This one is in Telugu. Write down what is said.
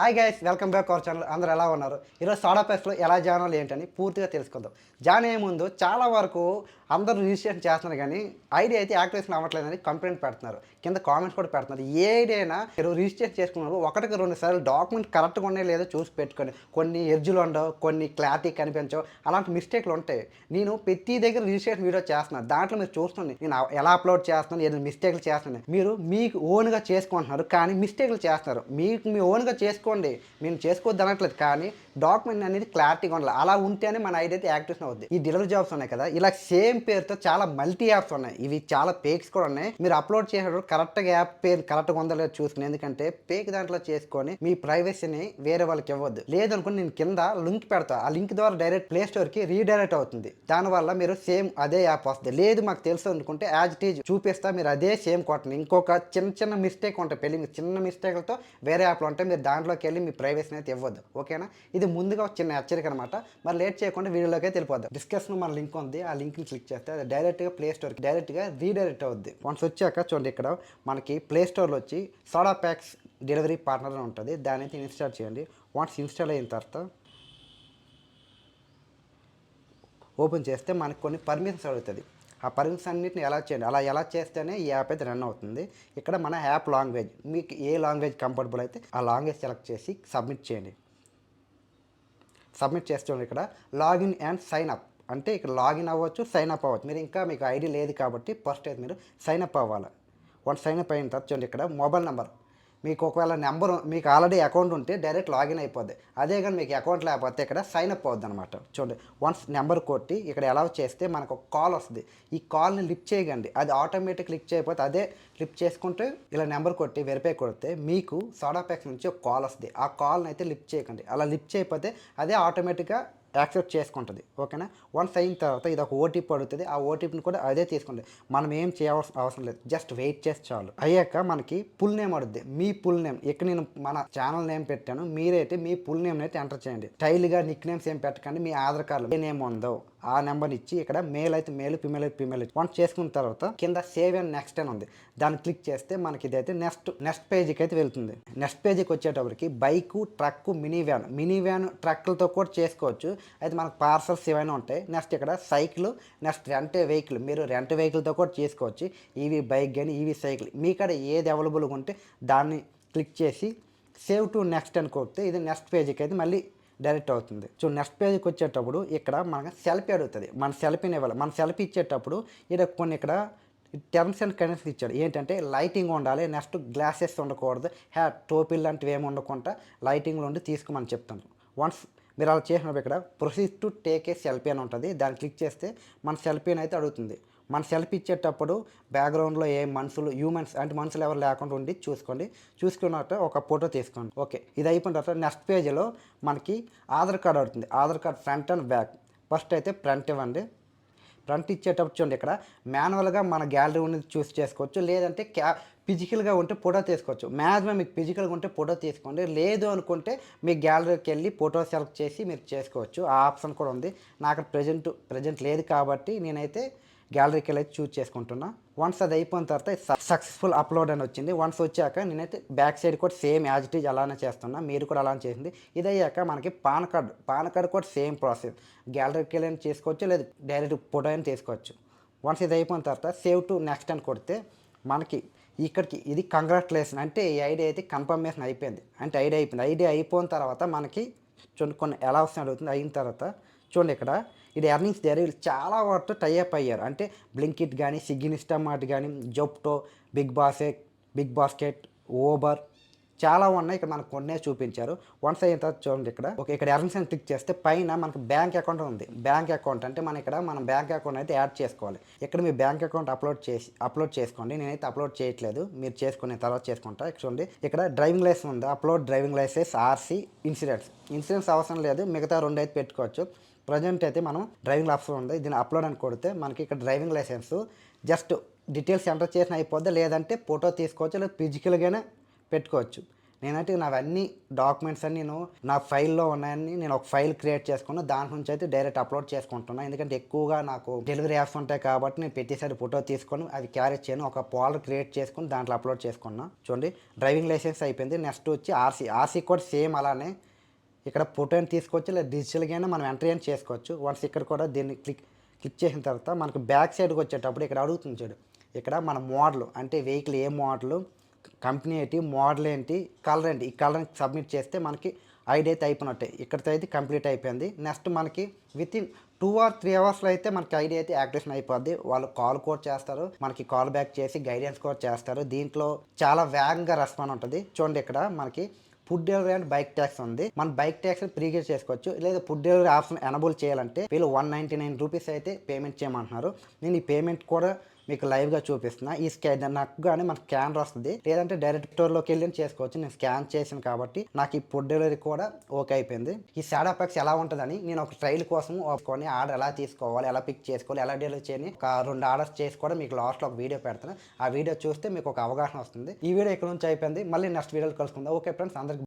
Hi guys welcome back our channel అందరూ ఎలా ఉన్నారు? ఈరోజు సోడా పేస్ట్లో ఎలా జాయిన్ అవ్వాలి ఏంటని పూర్తిగా తెలుసుకుందాం. జాన్ అయ్యే ముందు చాలా వరకు అందరూ రిజిస్ట్రేషన్ చేస్తున్నారు కానీ ఐడి అయితే యాక్టివేషన్ అవ్వట్లేదని కంప్లైంట్ పెడుతున్నారు. కింద కామెంట్స్ కూడా పెడుతున్నారు. ఏ ఐడి మీరు రిజిస్ట్రేషన్ చేసుకున్నారు ఒకటికి రెండు సార్లు డాక్యుమెంట్ కరెక్ట్గా ఉన్నాయి లేదో చూసి పెట్టుకోండి కొన్ని ఎర్జులు ఉండవు కొన్ని క్లారిటీ కనిపించవు అలాంటి మిస్టేక్లు ఉంటాయి. నేను ప్రతి దగ్గర రిజిస్ట్రేషన్ వీడియో చేస్తున్నాను దాంట్లో మీరు చూస్తుంది నేను ఎలా అప్లోడ్ చేస్తున్నాను ఏదైనా మిస్టేక్లు చేస్తున్నాను మీరు మీకు ఓన్గా చేసుకుంటున్నారు కానీ మిస్టేక్లు చేస్తున్నారు. మీకు మీ ఓన్గా చేసుకోండి. మేము చేసుకోవద్దు అనట్లేదు కానీ డాక్యుమెంట్ అనేది క్లారిటీగా ఉండాలి. అలా ఉంటేనే మన ఐడి అయితే యాక్టివేషన్ అవుద్ది. ఈ డెలివరీ జాబ్స్ ఉన్నాయి కదా ఇలా సేమ్ పేరుతో చాలా మల్టీ యాప్స్ ఉన్నాయి. ఇవి చాలా పేక్స్ కూడా ఉన్నాయి. మీరు అప్లోడ్ చేసేటప్పుడు కరెక్ట్గా యాప్ పేరు కరెక్ట్గా ఉందో లేదో చూసుకుని ఎందుకంటే పేక్ దాంట్లో చేసుకొని మీ ప్రైవసీని వేరే వాళ్ళకి ఇవ్వద్దు. లేదనుకుని నేను కింద లింక్ పెడతా. ఆ లింక్ ద్వారా డైరెక్ట్ ప్లే స్టోర్కి రీడైరెక్ట్ అవుతుంది. దానివల్ల మీరు సేమ్ అదే యాప్ వస్తుంది. లేదు మాకు తెలుసు అనుకుంటే యాజ్ ఇట్ ఈజ్ చూపిస్తా. మీరు అదే సేమ్ కొట్టండి. ఇంకొక చిన్న చిన్న మిస్టేక్ ఉంటాయి. పెళ్ళి చిన్న మిస్టేక్లతో వేరే యాప్లో ఉంటే మీరు దాంట్లోకి వెళ్ళి మీ ప్రైవసీని అయితే ఇవ్వద్దు. ఓకేనా? ఇది ముందుగా చిన్న హెచ్చరిక అనమాట మరి లేట్ చేయకుండా వీడియోలోకి అయితే వెళ్ళిపోద్దాం డిస్కషన్ మన లింక్ ఉంది. ఆ లింక్ని క్లిక్ చేస్తే అది డైరెక్ట్గా ప్లే స్టోర్కి డైరెక్ట్గా రీడైరెక్ట్ అవుద్ది. వన్స్ వచ్చాక చూడండి ఇక్కడ మనకి ప్లే స్టోర్లో వచ్చి సోడా ప్యాక్స్ డెలివరీ పార్ట్నర్ ఉంటుంది. దాని అయితే ఇన్స్టాల్ చేయండి. వన్స్ ఇన్స్టాల్ అయిన తర్వాత ఓపెన్ చేస్తే మనకు కొన్ని పర్మిషన్స్ అడుగుతుంది. ఆ పర్మిషన్స్ అన్నిటిని ఎలా చేయండి. అలా ఎలా చేస్తేనే ఈ యాప్ అయితే రన్ అవుతుంది. ఇక్కడ మన యాప్ లాంగ్వేజ్ మీకు ఏ లాంగ్వేజ్ కంఫర్టబుల్ అయితే ఆ లాంగ్వేజ్ సెలెక్ట్ చేసి సబ్మిట్ చేయండి. సబ్మిట్ చేస్తుండే ఇక్కడ లాగిన్ అండ్ సైన్ అప్ అంటే ఇక్కడ లాగిన్ అవ్వచ్చు సైన్ అప్ అవ్వచ్చు. మీరు ఇంకా మీకు ఐడి లేదు కాబట్టి ఫస్ట్ అయితే మీరు సైన్ అప్ అవ్వాలి. వన్ సైన్ అప్ అయిన తర్వాత చూడండి ఇక్కడ మొబైల్ నెంబర్ మీకు ఒకవేళ నెంబర్ మీకు ఆల్రెడీ అకౌంట్ ఉంటే డైరెక్ట్ లాగిన్ అయిపోద్ది. అదే కానీ మీకు అకౌంట్ లేకపోతే ఇక్కడ సైన్ అప్ అవుద్ది అనమాట చూడండి వన్స్ నెంబర్ కొట్టి ఇక్కడ ఎలా చేస్తే మనకు ఒక కాల్ వస్తుంది. ఈ కాల్ని లిఫ్ట్ చేయకండి. అది ఆటోమేటిక్ లిఫ్ట్ చేయకపోతే అదే లిఫ్ట్ చేసుకుంటే ఇలా నెంబర్ కొట్టి వెరిఫై కొడితే మీకు సోడా నుంచి ఒక కాల్ వస్తుంది. ఆ కాల్ని అయితే లిఫ్ట్ చేయకండి. అలా లిఫ్ట్ చేయకపోతే అదే ఆటోమేటిక్గా యాక్సెప్ట్ చేసుకుంటుంది ఓకేనా? వన్స్ అయిన తర్వాత ఇది ఒక ఓటీపీ అడుగుతుంది ఆ ఓటీపీని కూడా అదే తీసుకోండి మనం ఏం చేయవలసిన అవసరం లేదు జస్ట్ వెయిట్ చేసి చాలు. అయ్యాక మనకి పుల్ నేమ్ అడుగుద్ది మీ పుల్ నేమ్ ఇక్కడ నేను మన ఛానల్ నేమ్ పెట్టాను మీరైతే మీ పుల్ నేమ్ అయితే ఎంటర్ చేయండి. స్టైల్గా నిక్ నేమ్స్ ఏం పెట్టకండి మీ ఆధార్ కార్డులో ఏ నేమ్ ఉందో. ఆ నెంబర్ ఇచ్చి ఇక్కడ మేల్ అయితే మేల్ ఫిమేల్ అయితే ఫిమేల్ వన్స్ చేసుకున్న తర్వాత కింద సేవ్ అండ్ నెక్స్ట్ అని ఉంది. దాన్ని క్లిక్ చేస్తే మనకి ఇదైతే నెక్స్ట్ నెక్స్ట్ పేజీకి అయితే వెళ్తుంది. నెక్స్ట్ పేజీకి వచ్చేటప్పటికి bike truck mini van mini van ట్రక్లతో కూడా చేసుకోవచ్చు. అయితే మనకు పార్సల్స్ ఏమైనా ఉంటాయి నెక్స్ట్ ఇక్కడ సైకిల్ నెక్స్ట్ రెంట్ వెహికల్ మీరు రెంట్ వెహికల్తో కూడా చేసుకోవచ్చు. ఈవీ బైక్ కానీ ఈవీ సైకిల్ మీ కాడ ఏది అవైలబుల్గా ఉంటే దాన్ని క్లిక్ చేసి సేవ్ టు నెక్స్ట్ అని కొడితే ఇది నెక్స్ట్ పేజీకి అయితే మళ్ళీ డైరెక్ట్ అవుతుంది. సో నెక్స్ట్ పేజ్కి వచ్చేటప్పుడు ఇక్కడ మనకు సెల్ఫీ అడుగుతుంది. మన సెల్ఫీని ఇవ్వాలి. మన సెల్ఫీ ఇచ్చేటప్పుడు ఇక్కడ కొన్ని ఇక్కడ టర్మ్స్ అండ్ కండిషన్స్ ఇచ్చాడు. ఏంటంటే లైటింగ్ ఉండాలి నెక్స్ట్ గ్లాసెస్ ఉండకూడదు హ్యా టోపీలు లాంటివి ఏమి ఉండకుండా లైటింగ్లో ఉండి తీసుకోమని చెప్తాను. వన్స్ మీరు అలా చేసినప్పుడు ఇక్కడ proceed to take a selfie అని ఉంటుంది. దాన్ని క్లిక్ చేస్తే మన సెల్ఫీని అయితే అడుగుతుంది. మన సెల్ఫీ ఇచ్చేటప్పుడు బ్యాక్గ్రౌండ్లో ఏ మనుషులు హ్యూమన్స్ అంటే మనుషులు ఎవరు లేకుండా ఉండి చూసుకోండి. చూసుకున్నట్టు ఒక ఫోటో తీసుకోండి. ఓకే. ఇది అయిపోయిన తర్వాత నెక్స్ట్ పేజీలో మనకి ఆధార్ కార్డ్ అవుతుంది. Aadhaar card front and back. First అయితే ఫ్రంట్ ఇవ్వండి. ఫ్రంట్ ఇచ్చేటప్పుడు చూడండి ఇక్కడ మాన్యువల్గా మన గ్యాలరీ ఉన్నది చూస్ చేసుకోవచ్చు. లేదంటే క్యా ఫిజికల్గా ఉంటే ఫోటో తీసుకోవచ్చు. మ్యాక్సిమం మీకు ఫిజికల్గా ఉంటే ఫోటో తీసుకోండి. లేదు అనుకుంటే మీ గ్యాలరీకి వెళ్ళి ఫోటో సెలెక్ట్ చేసి మీరు చేసుకోవచ్చు. ఆ ఆప్షన్ కూడా ఉంది. నాకు ప్రజెంట్ ప్రజెంట్ లేదు కాబట్టి నేనైతే గ్యాలరీకి వెళ్ళి చూస్ చేసుకుంటున్నా. వన్స్ అది అయిపోయిన తర్వాత సక్సెస్ఫుల్ అప్లోడ్ అని వచ్చింది. వన్స్ వచ్చాక నేనైతే బ్యాక్ సైడ్ కూడా సేమ్ యాజ్ ఇట్ ఈజ్ అలానే చేస్తున్నా. మీరు కూడా అలానే చేసింది. ఇది అయ్యాక మనకి పాన్ కార్డు పాన్ కార్డు కూడా సేమ్ ప్రాసెస్ గ్యాలరీకి వెళ్ళి చేసుకోవచ్చు లేదు డైరెక్ట్ ఫోటో అయినా తీసుకోవచ్చు వన్స్ ఇది అయిపోయిన తర్వాత సేవ్ టు నెక్స్ట్ అని కొడితే మనకి ఇక్కడికి ఇది కంగ్రాచులేషన్ అంటే ఈ ఐడియా అయితే కన్ఫర్మేషన్ అయిపోయింది. అంటే ఐడియా అయిపోయింది. ఐడియా అయిపోయిన తర్వాత మనకి చూడండి కొన్ని ఎలా వస్తుంది అడుగుతుంది. అయిన తర్వాత చూడండి ఇక్కడ ఇది ఎర్నింగ్స్ దగ్గర చాలా వాటితో టైఅప్ అయ్యారు. అంటే బ్లింకిట్ కానీ స్విగ్గీ మార్ట్ కానీ Zepto big basket big basket Uber చాలా ఉన్నాయి. ఇక్కడ మనకు కొన్నే చూపించారు. వన్స్ అయిన తర్వాత చూడండి ఇక్కడ. ఓకే ఇక్కడ ఎర్నింగ్స్ అని క్లిక్ చేస్తే పైన మనకు బ్యాంక్ అకౌంట్ ఉంది. బ్యాంక్ అకౌంట్ అంటే మన ఇక్కడ మనం బ్యాంక్ అకౌంట్ అయితే యాడ్ చేసుకోవాలి. ఇక్కడ మీ బ్యాంక్ అకౌంట్ అప్లోడ్ చేసి అప్లోడ్ చేసుకోండి. నేనైతే అప్లోడ్ చేయట్లేదు. మీరు చేసుకునే తర్వాత చేసుకుంటా. ఇక్కడ చూడండి. ఇక్కడ డ్రైవింగ్ లైసెన్స్ ఉంది. Upload driving licence RC insurance. Insurance అవసరం లేదు. మిగతా రెండు అయితే పెట్టుకోవచ్చు. ప్రజెంట్ అయితే మనం డ్రైవింగ్ ఆప్షన్ ఉంది. దీన్ని అప్లోడ్ అని కొడితే మనకి ఇక్కడ driving licence just details enter చేసిన అయిపోద్ది? లేదంటే ఫోటో తీసుకోవచ్చు లేదా ఫిజికల్గానే పెట్టుకోవచ్చు. నేనైతే నావన్నీ డాక్యుమెంట్స్ అన్ని నేను నా ఫైల్లో ఉన్నాయని నేను ఒక ఫైల్ క్రియేట్ చేసుకున్నా దాని నుంచి అయితే డైరెక్ట్ అప్లోడ్ చేసుకుంటున్నాను ఎందుకంటే ఎక్కువగా నాకు డెలివరీ యాప్స్ ఉంటాయి కాబట్టి నేను ప్రతిసారి ఫోటో తీసుకొని అది క్యారీ చేయను. ఒక ఫోల్డర్ క్రియేట్ చేసుకుని దాంట్లో అప్లోడ్ చేసుకున్నా. చూడండి డ్రైవింగ్ లైసెన్స్ అయిపోయింది. నెక్స్ట్ వచ్చి ఆర్సీ. ఆర్సీ కూడా సేమ్ అలానే ఇక్కడ ఫోటోని తీసుకొచ్చి లేదా డిజిటల్గానే మనం ఎంట్రీ అని చేసుకోవచ్చు. వన్స్ ఇక్కడ కూడా దీన్ని క్లిక్ క్లిక్ చేసిన తర్వాత మనకు బ్యాక్ సైడ్కి వచ్చేటప్పుడు ఇక్కడ అడుగుతుంది చూడు. ఇక్కడ మన మోడల్ అంటే వెహికల్ ఏ మోడల్ కంపెనీ ఏంటి మోడల్ ఏంటి కలర్ ఏంటి ఈ కలర్ని సబ్మిట్ చేస్తే మనకి ఐడి అయితే అయిపోయినట్టే. ఇక్కడితో అయితే కంప్లీట్ అయిపోయింది. నెక్స్ట్ మనకి within two or three అవర్స్లో అయితే మనకి ఐడి అయితే యాక్టివేషన్ అయిపోద్ది. వాళ్ళు కాల్ కూడా చేస్తారు. మనకి కాల్ బ్యాక్ చేసి గైడెన్స్ కూడా చేస్తారు. దీంట్లో చాలా వేగంగా రెస్పాండ్ ఉంటుంది. చూడండి ఇక్కడ మనకి food delivery and bike taxi ఉంది. మన బైక్ ట్యాక్స్ ప్రీగేట్ చేసుకోవచ్చు. లేదా ఫుడ్ డెలివరీ ఆప్షన్ ఎనబుల్ చేయాలంటే వీళ్ళు వన్ నైంటీ నైన్ రూపీస్ అయితే పేమెంట్ చేయమంటున్నారు. నేను ఈ పేమెంట్ కూడా మీకు లైవ్గా చూపిస్తున్నా. ఈ స్కాన్ నాకు కానీ మనకు స్కానర్ వస్తుంది లేదంటే డైరెక్ట్ స్టోర్లోకి వెళ్ళి చేసుకోవచ్చు. నేను స్కాన్ చేసాను కాబట్టి నాకు ఈ ఫుడ్ డెలివరీ కూడా ఓకే అయిపోయింది. ఈ సాడా ప్యాక్స్ ఎలా ఉంటుందని నేను ఒక ట్రైల్ కోసం కొన్ని ఆర్డర్ ఎలా తీసుకోవాలి ఎలా పిక్ చేసుకోవాలి ఎలా డెలివరీ చేయని ఒక రెండు ఆర్డర్స్ చేసి కూడా మీకు లాస్ట్లో ఒక వీడియో పెడతాను. ఆ వీడియో చూస్తే మీకు ఒక అవగాహన వస్తుంది. ఈ వీడియో ఇక్కడ నుంచి అయిపోయింది. మళ్ళీ నెక్స్ట్ వీడియోలో కలుసుకుందాం. ఓకే ఫ్రెండ్స్ అందరికి